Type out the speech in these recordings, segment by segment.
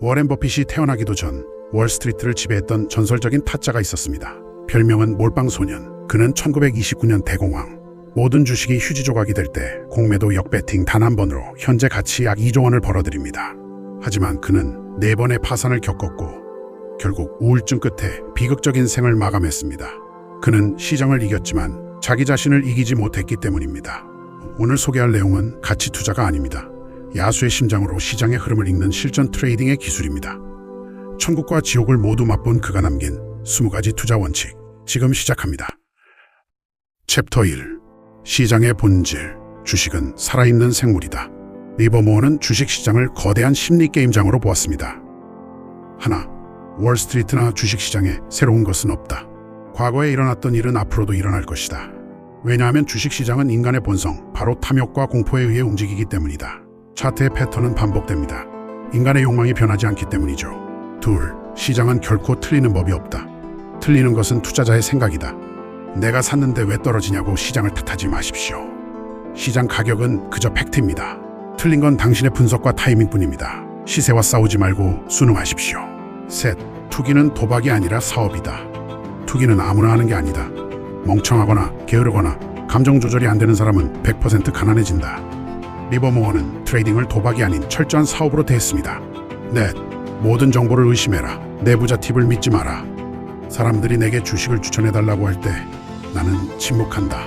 워렌 버핏이 태어나기도 전 월스트리트를 지배했던 전설적인 타짜가 있었습니다. 별명은 몰빵 소년. 그는 1929년 대공황. 모든 주식이 휴지 조각이 될 때 공매도 역배팅 단 한 번으로 현재 가치 약 2조 원을 벌어들입니다. 하지만 그는 네 번의 파산을 겪었고 결국 우울증 끝에 비극적인 생을 마감했습니다. 그는 시장을 이겼지만 자기 자신을 이기지 못했기 때문입니다. 오늘 소개할 내용은 가치 투자가 아닙니다. 야수의 심장으로 시장의 흐름을 읽는 실전 트레이딩의 기술입니다. 천국과 지옥을 모두 맛본 그가 남긴 20가지 투자 원칙. 지금 시작합니다. 챕터 1. 시장의 본질. 주식은 살아있는 생물이다. 리버모어는 주식시장을 거대한 심리게임장으로 보았습니다. 하나, 월스트리트나 주식시장에 새로운 것은 없다. 과거에 일어났던 일은 앞으로도 일어날 것이다. 왜냐하면 주식시장은 인간의 본성, 바로 탐욕과 공포에 의해 움직이기 때문이다. 차트의 패턴은 반복됩니다. 인간의 욕망이 변하지 않기 때문이죠. 둘, 시장은 결코 틀리는 법이 없다. 틀리는 것은 투자자의 생각이다. 내가 샀는데 왜 떨어지냐고 시장을 탓하지 마십시오. 시장 가격은 그저 팩트입니다. 틀린 건 당신의 분석과 타이밍뿐입니다. 시세와 싸우지 말고 순응하십시오. 셋, 투기는 도박이 아니라 사업이다. 투기는 아무나 하는 게 아니다. 멍청하거나 게으르거나 감정 조절이 안 되는 사람은 100% 가난해진다. 리버모어는 트레이딩을 도박이 아닌 철저한 사업으로 대했습니다. 넷, 모든 정보를 의심해라. 내부자 팁을 믿지 마라. 사람들이 내게 주식을 추천해달라고 할 때 나는 침묵한다.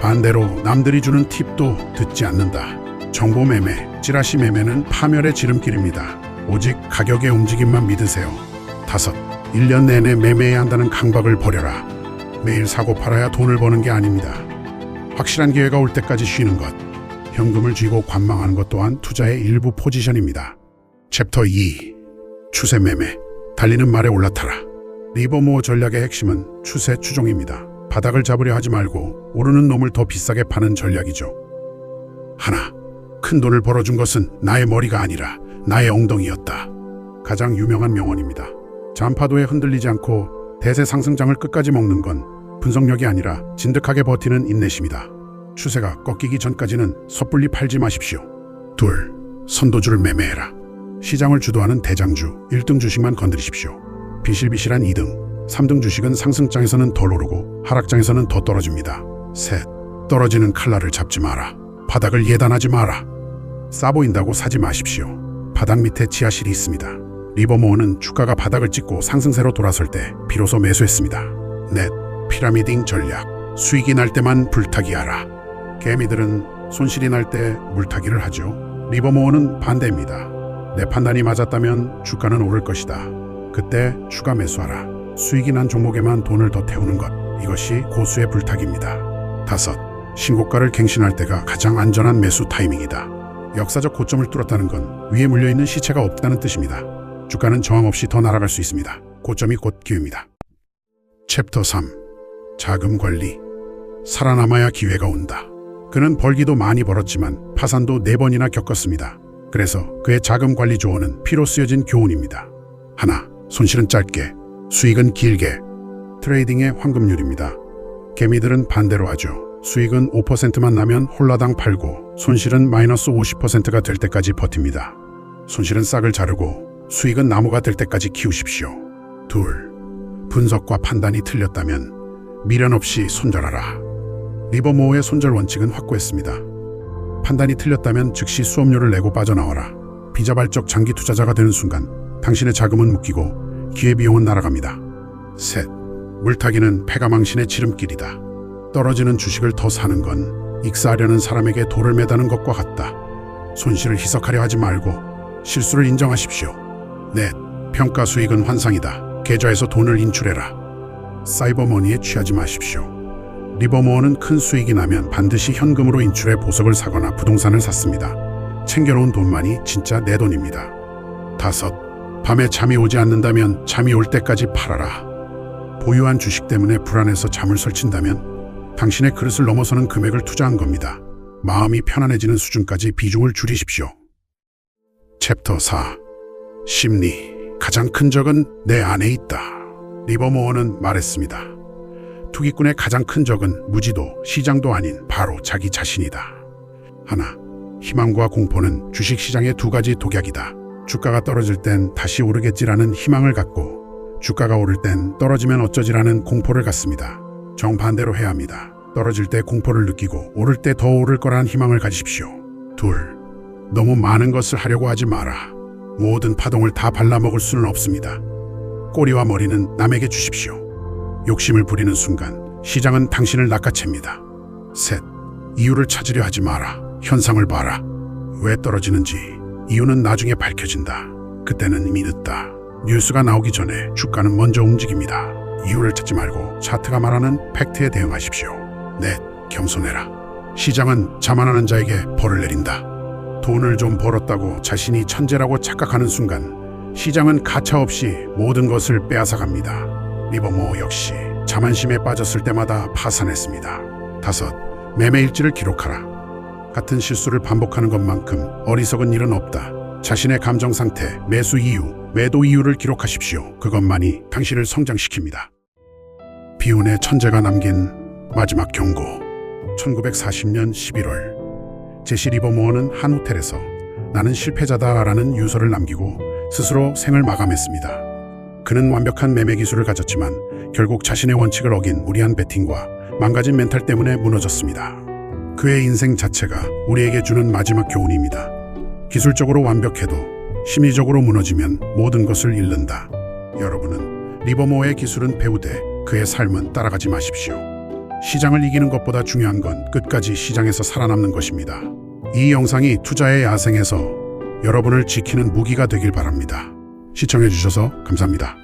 반대로 남들이 주는 팁도 듣지 않는다. 정보 매매, 찌라시 매매는 파멸의 지름길입니다. 오직 가격의 움직임만 믿으세요. 다섯, 1년 내내 매매해야 한다는 강박을 버려라. 매일 사고 팔아야 돈을 버는 게 아닙니다. 확실한 기회가 올 때까지 쉬는 것. 현금을 쥐고 관망하는 것 또한 투자의 일부 포지션입니다. 챕터 2. 추세 매매. 달리는 말에 올라타라. 리버모어 전략의 핵심은 추세 추종입니다. 바닥을 잡으려 하지 말고 오르는 놈을 더 비싸게 파는 전략이죠. 하나. 큰 돈을 벌어준 것은 나의 머리가 아니라 나의 엉덩이였다. 가장 유명한 명언입니다. 잔파도에 흔들리지 않고 대세 상승장을 끝까지 먹는 건 분석력이 아니라 진득하게 버티는 인내심이다. 추세가 꺾이기 전까지는 섣불리 팔지 마십시오. 둘, 선도주를 매매해라. 시장을 주도하는 대장주 1등 주식만 건드리십시오. 비실비실한 2등, 3등 주식은 상승장에서는 덜 오르고 하락장에서는 더 떨어집니다. 셋, 떨어지는 칼날을 잡지 마라. 바닥을 예단하지 마라. 싸 보인다고 사지 마십시오. 바닥 밑에 지하실이 있습니다. 리버모어는 주가가 바닥을 찍고 상승세로 돌아설 때 비로소 매수했습니다. 넷, 피라미딩 전략. 수익이 날 때만 불타기 하라. 개미들은 손실이 날 때 물타기를 하죠. 리버모어는 반대입니다. 내 판단이 맞았다면 주가는 오를 것이다. 그때 추가 매수하라. 수익이 난 종목에만 돈을 더 태우는 것. 이것이 고수의 불타기입니다. 다섯, 신고가를 갱신할 때가 가장 안전한 매수 타이밍이다. 역사적 고점을 뚫었다는 건 위에 물려있는 시체가 없다는 뜻입니다. 주가는 저항 없이 더 날아갈 수 있습니다. 고점이 곧 기회입니다. 챕터 3. 자금 관리. 살아남아야 기회가 온다. 그는 벌기도 많이 벌었지만 파산도 네번이나 겪었습니다. 그래서 그의 자금 관리 조언은 피로 쓰여진 교훈입니다. 하나, 손실은 짧게, 수익은 길게. 트레이딩의 황금률입니다. 개미들은 반대로 하죠. 수익은 5%만 나면 홀라당 팔고 손실은 마이너스 50%가 될 때까지 버팁니다. 손실은 싹을 자르고 수익은 나무가 될 때까지 키우십시오. 둘, 분석과 판단이 틀렸다면 미련 없이 손절하라. 리버모어의 손절 원칙은 확고했습니다. 판단이 틀렸다면 즉시 수업료를 내고 빠져나와라. 비자발적 장기 투자자가 되는 순간 당신의 자금은 묶이고 기회비용은 날아갑니다. 셋, 물타기는 패가망신의 지름길이다. 떨어지는 주식을 더 사는 건 익사하려는 사람에게 돌을 매다는 것과 같다. 손실을 희석하려 하지 말고 실수를 인정하십시오. 넷, 평가 수익은 환상이다. 계좌에서 돈을 인출해라. 사이버머니에 취하지 마십시오. 리버모어는 큰 수익이 나면 반드시 현금으로 인출해 보석을 사거나 부동산을 샀습니다. 챙겨놓은 돈만이 진짜 내 돈입니다. 다섯, 밤에 잠이 오지 않는다면 잠이 올 때까지 팔아라. 보유한 주식 때문에 불안해서 잠을 설친다면 당신의 그릇을 넘어서는 금액을 투자한 겁니다. 마음이 편안해지는 수준까지 비중을 줄이십시오. 챕터 4. 심리. 가장 큰 적은 내 안에 있다. 리버모어는 말했습니다. 투기꾼의 가장 큰 적은 무지도, 시장도 아닌 바로 자기 자신이다. 하나, 희망과 공포는 주식시장의 두 가지 독약이다. 주가가 떨어질 땐 다시 오르겠지라는 희망을 갖고 주가가 오를 땐 떨어지면 어쩌지라는 공포를 갖습니다. 정반대로 해야 합니다. 떨어질 때 공포를 느끼고 오를 때 더 오를 거란 희망을 가지십시오. 둘, 너무 많은 것을 하려고 하지 마라. 모든 파동을 다 발라먹을 수는 없습니다. 꼬리와 머리는 남에게 주십시오. 욕심을 부리는 순간 시장은 당신을 낚아챕니다. 셋, 이유를 찾으려 하지 마라. 현상을 봐라. 왜 떨어지는지 이유는 나중에 밝혀진다. 그때는 이미 늦다. 뉴스가 나오기 전에 주가는 먼저 움직입니다. 이유를 찾지 말고 차트가 말하는 팩트에 대응하십시오. 넷, 겸손해라. 시장은 자만하는 자에게 벌을 내린다. 돈을 좀 벌었다고 자신이 천재라고 착각하는 순간 시장은 가차없이 모든 것을 빼앗아 갑니다. 리버모 역시 자만심에 빠졌을 때마다 파산했습니다. 다섯, 매매 일지를 기록하라. 같은 실수를 반복하는 것만큼 어리석은 일은 없다. 자신의 감정 상태, 매수 이유, 매도 이유를 기록하십시오. 그것만이 당신을 성장시킵니다. 비운의 천재가 남긴 마지막 경고. 1940년 11월 제시 리버모어는 한 호텔에서 나는 실패자다라는 유서를 남기고 스스로 생을 마감했습니다. 그는 완벽한 매매 기술을 가졌지만 결국 자신의 원칙을 어긴 무리한 배팅과 망가진 멘탈 때문에 무너졌습니다. 그의 인생 자체가 우리에게 주는 마지막 교훈입니다. 기술적으로 완벽해도 심리적으로 무너지면 모든 것을 잃는다. 여러분은 리버모어의 기술은 배우되 그의 삶은 따라가지 마십시오. 시장을 이기는 것보다 중요한 건 끝까지 시장에서 살아남는 것입니다. 이 영상이 투자의 야생에서 여러분을 지키는 무기가 되길 바랍니다. 시청해주셔서 감사합니다.